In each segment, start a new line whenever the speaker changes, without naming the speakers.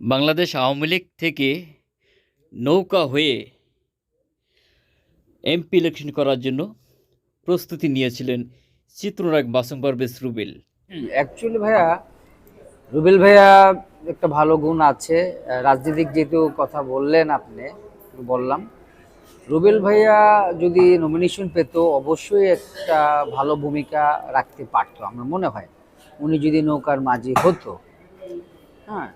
বাংলাদেশ আওয়ামী লীগ থেকে নৌকা হয়ে এমপি ইলেকশন করার জন্য প্রস্তুতি নিয়েছিলেন চিত্রনায়ক বাসম পারভেজ রুবেল।
অ্যাকচুয়ালি ভাইয়া, রুবেল ভাইয়া একটা ভালো গুণ আছে। রাজনীতিক যেহেতু কথা বললেন আপনি বললাম। রুবেল ভাইয়া যদি নমিনেশন পেত, অবশ্যই একটা ভালো ভূমিকা রাখতে পারতো, আমার মনে হয়। উনি যদি নৌকার মাঝি হতো হ্যাঁ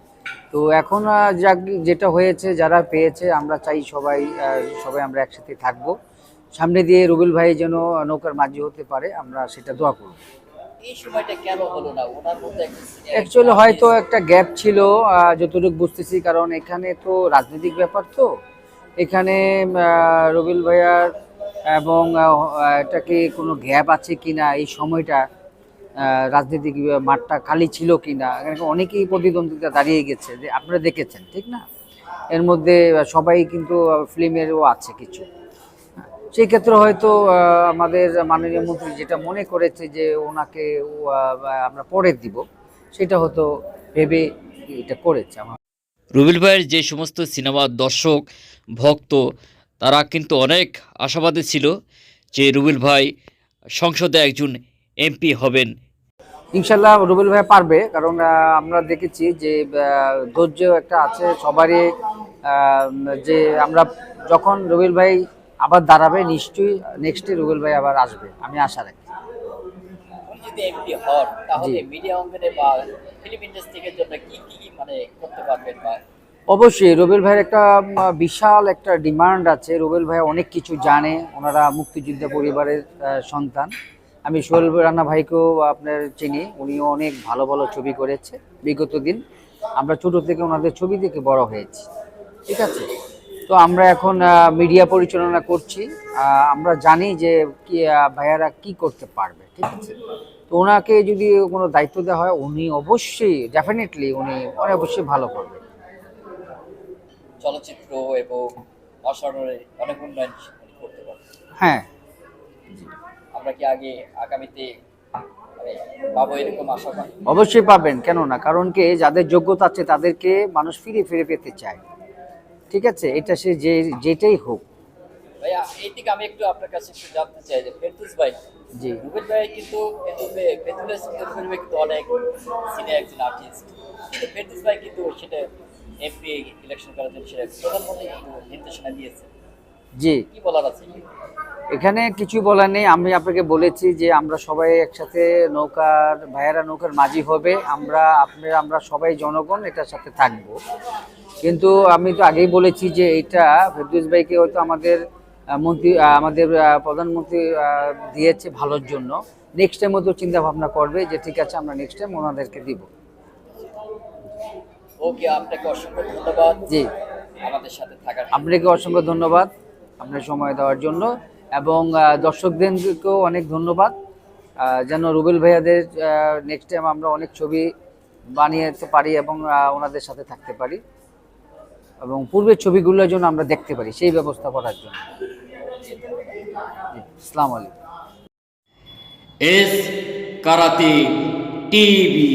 তো এখন যাক যেটা হয়েছে যারা পেয়েছে আমরা চাই সবাই সবাই আমরা একসাথে থাকব। সামনে দিয়ে রুবেল ভাই যেন নৌকার মাঝি হতে পারে আমরা সেটা দোয়া করব। অ্যাকচুয়ালি হয়তো একটা গ্যাপ ছিল যতটুকু বুঝতেছি কারণ এখানে তো রাজনৈতিক ব্যাপার তো। এখানে রবিল ভাইয়ার এবং এটা কি কোনো গ্যাপ আছে কিনা এই সময়টা রাজনৈতিক মাঠটা খালি ছিল কিনা এখানে অনেকেই প্রতিদ্বন্দ্বিতা দাঁড়িয়ে গেছে, যে আপনারা দেখেছেন, ঠিক না? এর মধ্যে সবাই কিন্তু ফিল্মেরও আছে কিছু। সেই ক্ষেত্রে হয়তো আমাদের মাননীয় মন্ত্রী যেটা মনে করেছে যে ওনাকে আমরা পরে দিব, সেটা হয়তো ভেবে এটা করেছে আমার।
রুবিল ভাইয়ের যে সমস্ত সিনেমা দর্শক, ভক্ত, তারা কিন্তু অনেক আশাবাদী ছিল যে রুবেল ভাই সংসদে একজন এমপি হবেন।
ইনশাল্লাহ রুবেল ভাই পারবে কারণ আমরা দেখেছি যে ধৈর্য একটা আছে সবারই যে আমরা যখন রুবেল ভাই আবার দাঁড়াবে নিশ্চয়ই নেক্সটে রুবেল ভাই আবার আসবে আমি আশা রাখি।
উনি যদি এমপি হন তাহলে
জি।
মিডিয়া অঙ্গনে বা ফিল্ম ইন্ডাস্ট্রির জন্য কি কি মানে
অবশ্যই রুবেল ভাইয়ের একটা বিশাল একটা ডিমান্ড আছে। রুবেল ভাই অনেক কিছু জানে ওনারা মুক্তিযোদ্ধা পরিবারের সন্তান। আমি সোহেল রানা ভাইকেও আপনার চিনি উনিও অনেক ভালো ভালো ছবি করেছে বিগত দিন। আমরা ছোট থেকে ওনাদের ছবি দেখে বড় হয়েছি ঠিক আছে? তো আমরা এখন মিডিয়া পরিচালনা করছি আমরা জানি যে কি ভাইয়ারা কি করতে পারবে ঠিক আছে? তো ওনাকে যদি কোনো দায়িত্ব দেওয়া হয় উনি অবশ্যই ডেফিনেটলি উনি উনি অবশ্যই ভালো করবে।
চলচ্চিত্র এবং অসাধারণের অনেক উন্নয়ন
হ্যাঁ।
আমরা কি আগে আগামীতে মানে
অবশ্যই পাবেন কেন না কারণ কি যাদের যোগ্যতা আছে তাদেরকে মানুষ ফিরে ফিরে পেতে চায়। ঠিক আছে? এটা সে যে যেটাই হোক।
ভাইয়া এই দিকে আমি একটু আপনার কাছে একটু জানতে চাই যে ফেরদুস ভাই
জি।
রুবেল ভাই কিন্তু ফেরদৌস ভাই অনেক সিনিয়র একজন আর্টিস্ট কিন্তু ফেরদুস ভাই কিন্তু সেটা এমপি ইলেকশন করার জন্য সেটা প্রধানমন্ত্রী কিন্তু নির্দেশনা দিয়েছে।
জি।
কি বলার আছে?
এখানে কিছু বলার নেই। আমি আপনাকে বলেছি যে আমরা সবাই একসাথে নৌকার ভাইয়েরা নৌকার মাঝি হবে। আমরা আপনারা আমরা সবাই জনগণ এটার সাথে থাকব। কিন্তু আমি তো আগেই বলেছি যে এটা ফেরদৌস ভাইকে হয়তো আমাদের মন্ত্রী আমাদের প্রধানমন্ত্রী দিয়েছে ভালোর জন্য। নেক্সট টাইম হয়তো চিন্তা ভাবনা করবে যে ঠিক আছে আমরা নেক্সট টাইম ওনাদেরকে দিব।
ওকে আপনাকে অসংখ্য ধন্যবাদ।
জি।
আমাদের সাথে থাকার
আপনাকে অসংখ্য ধন্যবাদ। আপনার সময় দেওয়ার জন্য। এবং দর্শকদেরকেও অনেক ধন্যবাদ। যেন রুবেল ভাইয়াদের নেক্সট টাইম আমরা অনেক ছবি বানিয়েতে পারি এবং ওনাদের সাথে থাকতে পারি। এবং পূর্বের ছবিগুলোর জন্য আমরা দেখতে পারি, সেই ব্যবস্থা করার জন্য। Islam Ali
S karate TV.